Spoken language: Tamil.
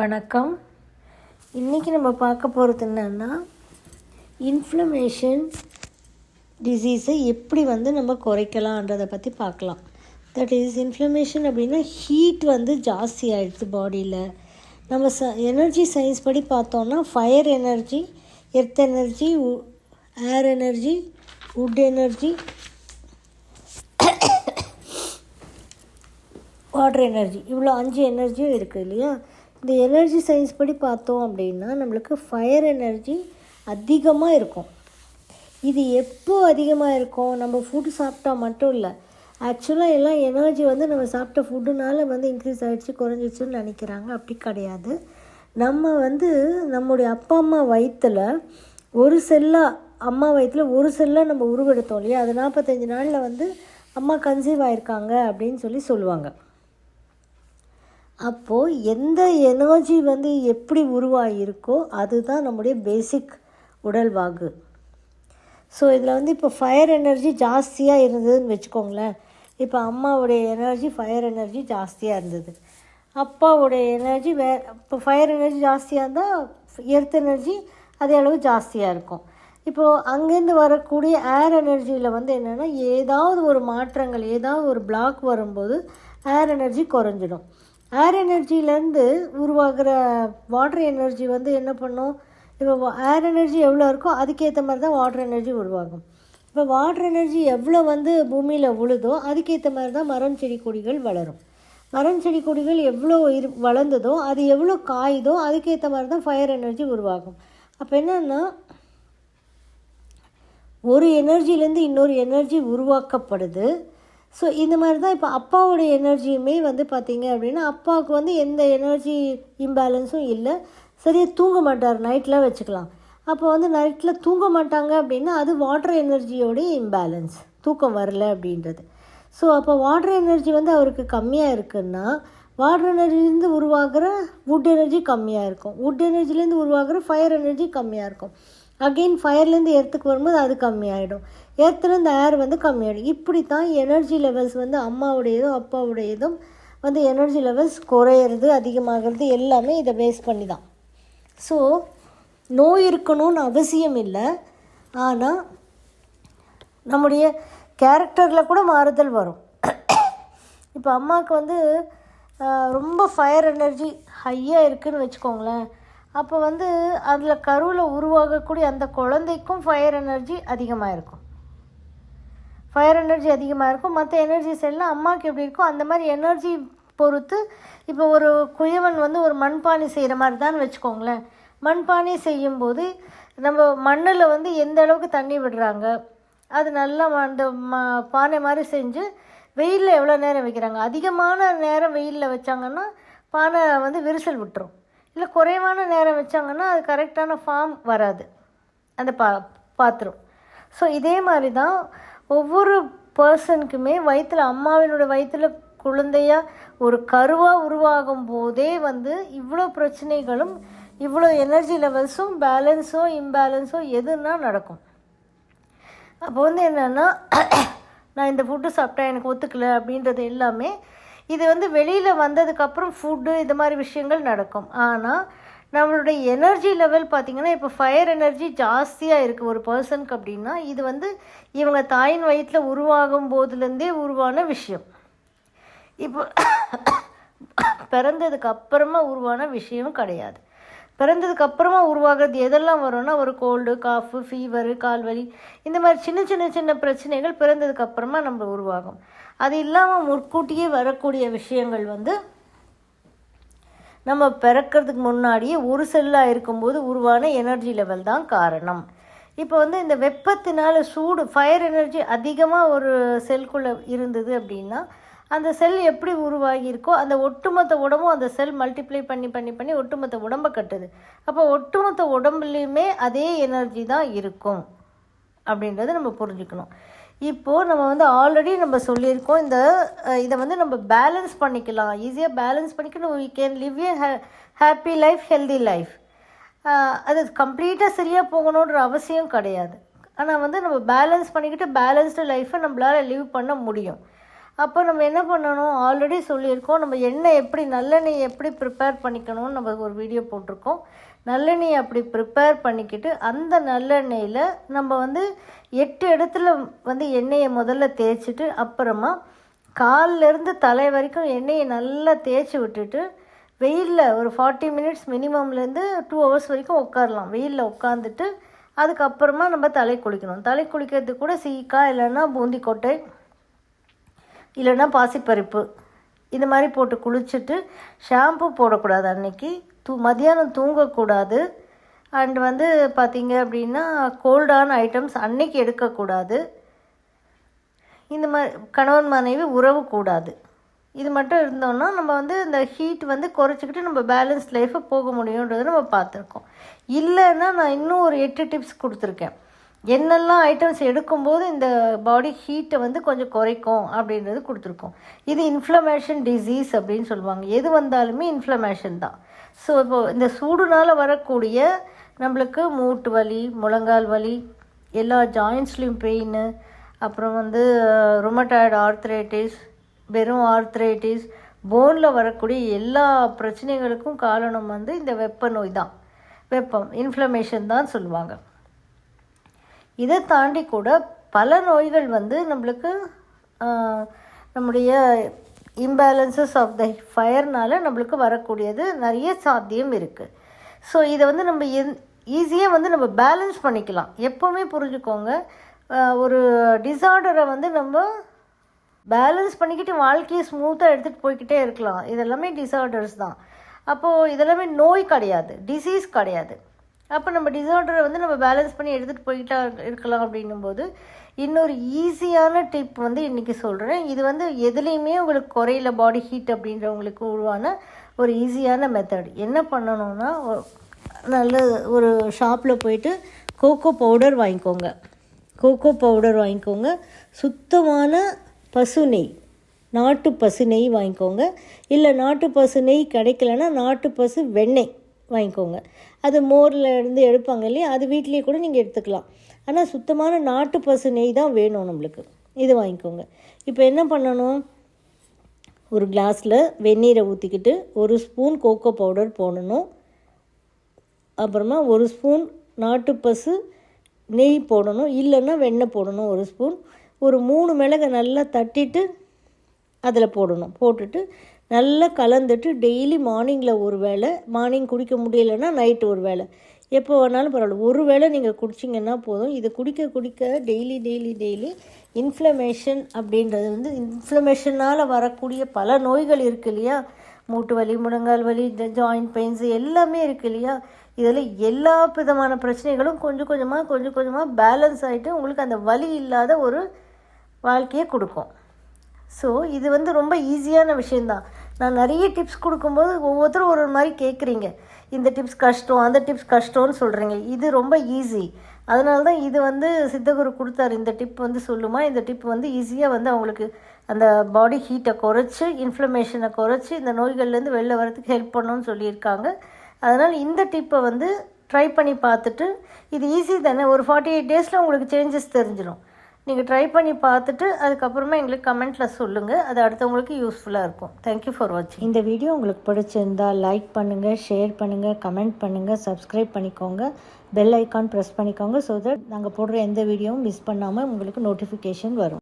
வணக்கம். இன்றைக்கி நம்ம பார்க்க போகிறது என்னென்னா இன்ஃப்ளமேஷன் டிசீஸை எப்படி வந்து நம்ம குறைக்கலான்றதை பற்றி பார்க்கலாம். தட் இஸ் இன்ஃப்ளமேஷன் அப்படின்னா ஹீட் வந்து ஜாஸ்தி ஆகிடுது பாடியில் நம்ம ச எனர்ஜி சயின்ஸ் படி பார்த்தோன்னா fire energy earth energy air energy wood energy water energy இவ்வளோ அஞ்சு எனர்ஜியும் இருக்குது இல்லையா? இந்த எனர்ஜி சயின்ஸ் படி பார்த்தோம் அப்படின்னா நம்மளுக்கு ஃபயர் எனர்ஜி அதிகமாக இருக்கும். இது எப்போ அதிகமாக இருக்கும்? நம்ம ஃபுட்டு சாப்பிட்டா மட்டும் இல்லை. ஆக்சுவலாக எல்லாம் எனர்ஜி வந்து நம்ம சாப்பிட்ட ஃபுட்டுனால வந்து இன்க்ரீஸ் ஆகிடுச்சு குறைஞ்சிச்சுன்னு நினைக்கிறாங்க. அப்படி கிடையாது. நம்ம வந்து நம்முடைய அப்பா அம்மா வயிற்றில் ஒரு செல்லாக அம்மா வயிற்றில் ஒரு செல்லாக நம்ம உருவெடுத்தோம் இல்லையா? அது நாற்பத்தஞ்சு நாளில் வந்து அம்மா கன்சீவ் ஆயிருக்காங்க அப்படின்னு சொல்லி சொல்லுவாங்க. அப்போது எந்த எனர்ஜி வந்து எப்படி உருவாகியிருக்கோ அதுதான் நம்முடைய பேசிக் உடல்வாகு. ஸோ இதில் வந்து இப்போ ஃபயர் எனர்ஜி ஜாஸ்தியாக இருந்ததுன்னு வச்சுக்கோங்களேன். இப்போ அம்மாவுடைய எனர்ஜி ஃபயர் எனர்ஜி ஜாஸ்தியாக இருந்தது. அப்பாவுடைய எனர்ஜி வே இப்போ ஃபயர் எனர்ஜி ஜாஸ்தியாக இருந்தால் எர்த் எனர்ஜி அதே அளவு ஜாஸ்தியாக இருக்கும். இப்போது அங்கேருந்து வரக்கூடிய ஏர் எனர்ஜியில் வந்து என்னென்னா ஏதாவது ஒரு மாற்றங்கள் ஏதாவது ஒரு பிளாக் வரும்போது ஏர் எனர்ஜி குறைஞ்சிடும். ஏர் எனர்ஜிலேருந்து உருவாகிற வாட்டர் எனர்ஜி வந்து என்ன பண்ணும்? இப்போ ஏர் எனர்ஜி எவ்வளோ இருக்கோ அதுக்கேற்ற மாதிரி தான் வாட்டர் எனர்ஜி உருவாகும். இப்போ வாட்டர் எனர்ஜி எவ்வளோ வந்து பூமியில் உழுதோ அதுக்கேற்ற மாதிரி தான் மரம் செடி கொடிகள் வளரும். மரம் செடி கொடிகள் எவ்வளோ இரு வளர்ந்ததோ அது எவ்வளோ காயுதோ அதுக்கேற்ற மாதிரி தான் ஃபயர் எனர்ஜி உருவாகும். அப்போ என்னென்னா ஒரு எனர்ஜிலேருந்து இன்னொரு எனர்ஜி உருவாக்கப்படுது. ஸோ இந்த மாதிரி தான் இப்போ அப்பாவோடைய எனர்ஜியுமே வந்து பார்த்திங்க அப்படின்னா அப்பாவுக்கு வந்து எந்த எனர்ஜி இம்பேலன்ஸும் இல்லை. சரியாக தூங்க மாட்டார் நைட்டில் வச்சுக்கலாம். அப்போ வந்து நைட்டில் தூங்க மாட்டாங்க அப்படின்னா அது வாட்டர் எனர்ஜியோடைய இம்பேலன்ஸ் தூக்கம் வரல அப்படின்றது. ஸோ அப்போ வாட்டர் எனர்ஜி வந்து அவருக்கு கம்மியாக இருக்குன்னா வாட்டர் எனர்ஜிலேருந்து உருவாகிற வுட் எனர்ஜி கம்மியாக இருக்கும். வுட் எனர்ஜிலேருந்து உருவாகிற ஃபயர் எனர்ஜி கம்மியாக இருக்கும். அகெயின் ஃபயர்லேருந்து எர்த்துக்கு வரும்போது அது கம்மியாயிடும். எர்த்துலேருந்து ஏர் வந்து கம்மியாகிடும் இப்படி தான் எனர்ஜி லெவல்ஸ் வந்து அம்மாவுடையதும் அப்பாவுடையதும் வந்து எனர்ஜி லெவல்ஸ் குறையிறது அதிகமாகிறது எல்லாமே இதை பேஸ் பண்ணி தான் ஸோ நோய் இருக்கணும்னு அவசியம் இல்லை. ஆனால் நம்முடைய கேரக்டரில் கூட மாறுதல் வரும். இப்போ அம்மாவுக்கு வந்து ரொம்ப ஃபயர் எனர்ஜி ஹையாக இருக்குதுன்னு வச்சுக்கோங்களேன். அப்போ வந்து அதில் கருவில் உருவாகக்கூடிய அந்த குழந்தைக்கும் ஃபயர் எனர்ஜி அதிகமாக இருக்கும். ஃபயர் எனர்ஜி அதிகமாக இருக்கும். மற்ற எனர்ஜிஸ் எல்லாம் அம்மாவுக்கு எப்படி இருக்கும் அந்த மாதிரி எனர்ஜி பொறுத்து இப்போ ஒரு குயவன் வந்து ஒரு மண்பானை செய்கிற மாதிரி தான் வச்சுக்கோங்களேன். மண்பானை செய்யும்போது நம்ம மண்ணில் வந்து எந்த அளவுக்கு தண்ணி விடுறாங்க? அது நல்லா அந்த ம பானை மாதிரி செஞ்சு வெயிலில் எவ்வளோ நேரம் வைக்கிறாங்க? அதிகமான நேரம் வெயிலில் வச்சாங்கன்னா பானை வந்து விரிசல் விட்டுரும். இல்லை குறைவான நேரம் வச்சாங்கன்னா அது கரெக்டான ஃபார்ம் வராது. அந்த பா பாத்திரம். ஸோ இதே மாதிரி தான் ஒவ்வொரு பர்சனுக்குமே வயிற்றில் அம்மாவினுடைய வயிற்றில் குழந்தையாக ஒரு கருவாக உருவாகும் போதே வந்து இவ்வளோ பிரச்சனைகளும் இவ்வளோ எனர்ஜி லெவல்ஸும் பேலன்ஸோ இம்பேலன்ஸோ எதுனா நடக்கும். அப்போ வந்து என்னென்னா நான் இந்த ஃபுட்டு சாப்பிட்டேன் எனக்கு ஒத்துக்கலை அப்படின்றது எல்லாமே இது வந்து வெளியில் வந்ததுக்கப்புறம் ஃபுட்டு இது மாதிரி விஷயங்கள் நடக்கும். ஆனால் நம்மளுடைய எனர்ஜி லெவல் பார்த்திங்கன்னா இப்போ ஃபயர் எனர்ஜி ஜாஸ்தியாக இருக்குது ஒரு பர்சனுக்கு அப்படின்னா இது வந்து இவங்க தாயின் வயிற்றில் உருவாகும் போதுலேருந்தே உருவான விஷயம். இப்போ பிறந்ததுக்கு அப்புறமா உருவான விஷயம் கிடையாது. பிறந்ததுக்கு அப்புறமா உருவாகிறது எதெல்லாம் வரும்னா ஒரு கோல்டு காஃபு ஃபீவரு கால்வலி இந்த மாதிரி சின்ன சின்ன சின்ன பிரச்சனைகள் பிறந்ததுக்கு அப்புறமா நம்ம உருவாகும். அது இல்லாமல் முற்கூட்டியே வரக்கூடிய விஷயங்கள் வந்து நம்ம பிறக்கிறதுக்கு முன்னாடியே ஒரு செல்லாக இருக்கும்போது உருவான எனர்ஜி லெவல் தான் காரணம். இப்போ வந்து இந்த வெப்பத்தினால சூடு ஃபயர் எனர்ஜி அதிகமாக ஒரு செல்குள்ளே இருந்தது அப்படின்னா அந்த செல் எப்படி உருவாகியிருக்கோ அந்த ஒட்டுமொத்த உடம்பும் அந்த செல் மல்டிப்ளை பண்ணி பண்ணி பண்ணி ஒட்டுமொத்த உடம்பை கட்டுது. அப்போ ஒட்டுமொத்த உடம்புலையுமே அதே எனர்ஜி தான் இருக்கும். அப்படின்றத நம்ம புரிஞ்சுக்கணும். இப்போது நம்ம வந்து ஆல்ரெடி நம்ம சொல்லியிருக்கோம் இந்த இதை வந்து நம்ம பேலன்ஸ் பண்ணிக்கலாம். ஈஸியாக பேலன்ஸ் பண்ணிக்கணும். We can live a hey happy life healthy life அது கம்ப்ளீட்டாக சரியாக போகணுன்ற அவசியம் கிடையாது. ஆனால் வந்து நம்ம பேலன்ஸ் பண்ணிக்கிட்டு பேலன்ஸ்டு லைஃப்பை நம்மளால் லிவ் பண்ண முடியும். அப்போ நம்ம என்ன பண்ணணும்? ஆல்ரெடி சொல்லியிருக்கோம். நம்ம எண்ணெய் எப்படி நல்லெண்ணெய் எப்படி ப்ரிப்பேர் பண்ணிக்கணும்னு நம்ம ஒரு வீடியோ போட்டிருக்கோம். நல்லெண்ணெய் அப்படி ப்ரிப்பேர் பண்ணிக்கிட்டு அந்த நல்லெண்ணெயில் நம்ம வந்து எட்டு இடத்துல வந்து எண்ணெயை முதல்ல தேய்ச்சிட்டு அப்புறமா காலிலேருந்து தலை வரைக்கும் எண்ணெயை நல்லா தேய்ச்சி விட்டுட்டு வெயிலில் ஒரு ஃபார்ட்டி மினிட்ஸ் மினிமம்லேருந்து டூ ஹவர்ஸ் வரைக்கும் உட்காரலாம். வெயிலில் உட்காந்துட்டு அதுக்கப்புறமா நம்ம தலை குளிக்கணும். தலை குளிக்கிறதுக்கு கூட சீக்கா இல்லைன்னா பூந்தி கொட்டை இல்லைன்னா பாசிப்பருப்பு. இந்த மாதிரி போட்டு குளிச்சுட்டு ஷாம்பு போடக்கூடாது அன்னைக்கு. தூ மதியானம் தூங்கக்கூடாது. அண்ட் வந்து பார்த்திங்க அப்படின்னா கோல்டான ஐட்டம்ஸ் அன்னைக்கு எடுக்கக்கூடாது. இந்த மாதிரி கணவன் மனைவி உறவு கூடாது. இது மட்டும் இருந்தோம்னா நம்ம வந்து இந்த ஹீட் வந்து குறைச்சிக்கிட்டு நம்ம பேலன்ஸ் லைஃப்பை போக முடியுன்றதை நம்ம பார்த்துருக்கோம். இல்லைன்னா நான் இன்னும் ஒரு எட்டு டிப்ஸ் கொடுத்துருக்கேன். என்னெல்லாம் ஐட்டம்ஸ் எடுக்கும்போது இந்த பாடி ஹீட்டை வந்து கொஞ்சம் குறைக்கும் அப்படின்றது கொடுத்துருக்கோம். இது இன்ஃப்ளமேஷன் டிசீஸ் அப்படின்னு சொல்லுவாங்க. எது வந்தாலுமே இன்ஃப்ளமேஷன் தான். ஸோ இப்போ இந்த சூடுனால் வரக்கூடிய நம்மளுக்கு மூட்டு வலி முழங்கால் வலி எல்லா ஜாயின்ஸ்லேயும் பெயின் அப்புறம் வந்து ரொமட்டாய்டு ஆர்த்ரைட்டிஸ் வெறும் ஆர்த்ரைட்டிஸ் போனில் வரக்கூடிய எல்லா பிரச்சனைகளுக்கும் காரணம் வந்து இந்த வெப்ப நோய் தான். வெப்பம் இன்ஃப்ளமேஷன் தான் சொல்லுவாங்க. இதை தாண்டி கூட பல நோய்கள் வந்து நம்மளுக்கு நம்முடைய இம்பேலன்சஸ் ஆஃப் த ஃபயர்னால் நம்மளுக்கு வரக்கூடியது நிறைய சாத்தியம் இருக்குது ஸோ இதை வந்து நம்ம எந் ஈஸியாக வந்து நம்ம பேலன்ஸ் பண்ணிக்கலாம். எப்போவுமே புரிஞ்சுக்கோங்க. ஒரு டிசார்டரை வந்து நம்ம பேலன்ஸ் பண்ணிக்கிட்டு வாழ்க்கையை ஸ்மூத்தாக எடுத்துகிட்டு போய்கிட்டே இருக்கலாம். இதெல்லாமே டிசார்டர்ஸ் தான். அப்போது இதெல்லாமே நோய் கிடையாது. டிசீஸ் கிடையாது. அப்போ நம்ம டிசார்டரை வந்து நம்ம பேலன்ஸ் பண்ணி எடுத்துகிட்டு போய்கிட்டா இருக்கலாம் அப்படின்னும் போது இன்னொரு ஈஸியான டிப் வந்து இன்றைக்கி சொல்கிறேன் இது வந்து எதுலேயுமே உங்களுக்கு குறையில பாடி ஹீட் அப்படின்றவங்களுக்கு உருவான ஒரு ஈஸியான மெத்தட் என்ன பண்ணணும்னா நல்ல ஒரு ஷாப்பில் போயிட்டு கோகோ பவுடர் வாங்கிக்கோங்க. கோகோ பவுடர் வாங்கிக்கோங்க. சுத்தமான பசு நெய் நாட்டு பசு நெய் வாங்கிக்கோங்க. இல்லை நாட்டு பசு நெய் கிடைக்கலன்னா நாட்டு பசு வெண்ணெய். வாங்கிக்கோங்க. அது மோரில் இருந்து எடுப்பாங்க இல்லையா? அது வீட்லேயே கூட நீங்கள் எடுத்துக்கலாம். ஆனால் சுத்தமான நாட்டு பசு நெய் தான் வேணும் நம்மளுக்கு. இது வாங்கிக்கோங்க. இப்போ என்ன பண்ணணும்? ஒரு கிளாஸில் வெந்நீரை ஊற்றிக்கிட்டு ஒரு ஸ்பூன் கோகோ பவுடர் போடணும். அப்புறமா ஒரு ஸ்பூன் நாட்டு பசு நெய் போடணும். இல்லைன்னா வெண்ணெய் போடணும் ஒரு ஸ்பூன். ஒரு மூணு மிளகை நல்லா தட்டிட்டு அதில் போடணும். போட்டுட்டு நல்லா கலந்துட்டு டெய்லி மார்னிங்கில் ஒரு வேளை மார்னிங் குடிக்க முடியலைன்னா நைட்டு ஒரு வேளை. எப்போ வேணாலும் பரவாயில்ல. ஒரு வேளை நீங்கள் குடிச்சிங்கன்னா போதும். இதை குடிக்க குடிக்க டெய்லி டெய்லி டெய்லி இன்ஃப்ளமேஷன் அப்படின்றது வந்து இன்ஃப்ளமேஷனால் வரக்கூடிய பல நோய்கள் இருக்குது இல்லையா? மூட்டு வலி முழங்கால் வலி ஜாயிண்ட் பெயின்ஸ் எல்லாமே இருக்குது இல்லையா? இதில் எல்லா விதமான பிரச்சனைகளும் கொஞ்சம் கொஞ்சமாக கொஞ்சம் கொஞ்சமாக பேலன்ஸ் ஆகிட்டு உங்களுக்கு அந்த வலி இல்லாத ஒரு வாழ்க்கையை கொடுக்கும். ஸோ இது வந்து ரொம்ப ஈஸியான விஷயந்தான் நான் நிறைய டிப்ஸ் கொடுக்கும்போது ஒவ்வொருத்தரும் ஒரு ஒரு மாதிரி கேட்குறீங்க இந்த டிப்ஸ் கஷ்டம் அந்த டிப்ஸ் கஷ்டம்னு சொல்கிறீங்க இது ரொம்ப ஈஸி அதனால தான் இது வந்து சித்தகுரு கொடுத்தாரு. இந்த டிப் வந்து சொல்லுமா? இந்த டிப் வந்து ஈஸியாக வந்து அவங்களுக்கு அந்த பாடி ஹீட்டை குறைச்சி இன்ஃப்ளமேஷனை குறைச்சி இந்த நோய்கள்லேருந்து வெளில வரதுக்கு ஹெல்ப் பண்ணணும்னு சொல்லியிருக்காங்க. அதனால் இந்த டிப்பை வந்து ட்ரை பண்ணி பார்த்துட்டு இது ஈஸி தானே? ஒரு ஃபார்ட்டி எயிட் டேஸில் உங்களுக்கு சேஞ்சஸ் தெரிஞ்சிடும் நீங்கள் ட்ரை பண்ணி பார்த்துட்டு அதுக்கப்புறமா எங்களுக்கு கமெண்ட்டில் சொல்லுங்கள் அது அடுத்தவங்களுக்கு யூஸ்ஃபுல்லாக இருக்கும். தேங்க்யூ ஃபார் வாட்சிங் இந்த வீடியோ உங்களுக்கு பிடிச்சிருந்தா லைக் பண்ணுங்கள் ஷேர் பண்ணுங்கள் கமெண்ட் பண்ணுங்கள் சப்ஸ்கிரைப் பண்ணிக்கோங்க. பெல் ஐக்கான் ப்ரெஸ் பண்ணிக்கோங்க ஸோ தட் நாங்கள் போடுற எந்த வீடியோவும் மிஸ் பண்ணாமல் உங்களுக்கு நோட்டிஃபிகேஷன் வரும்.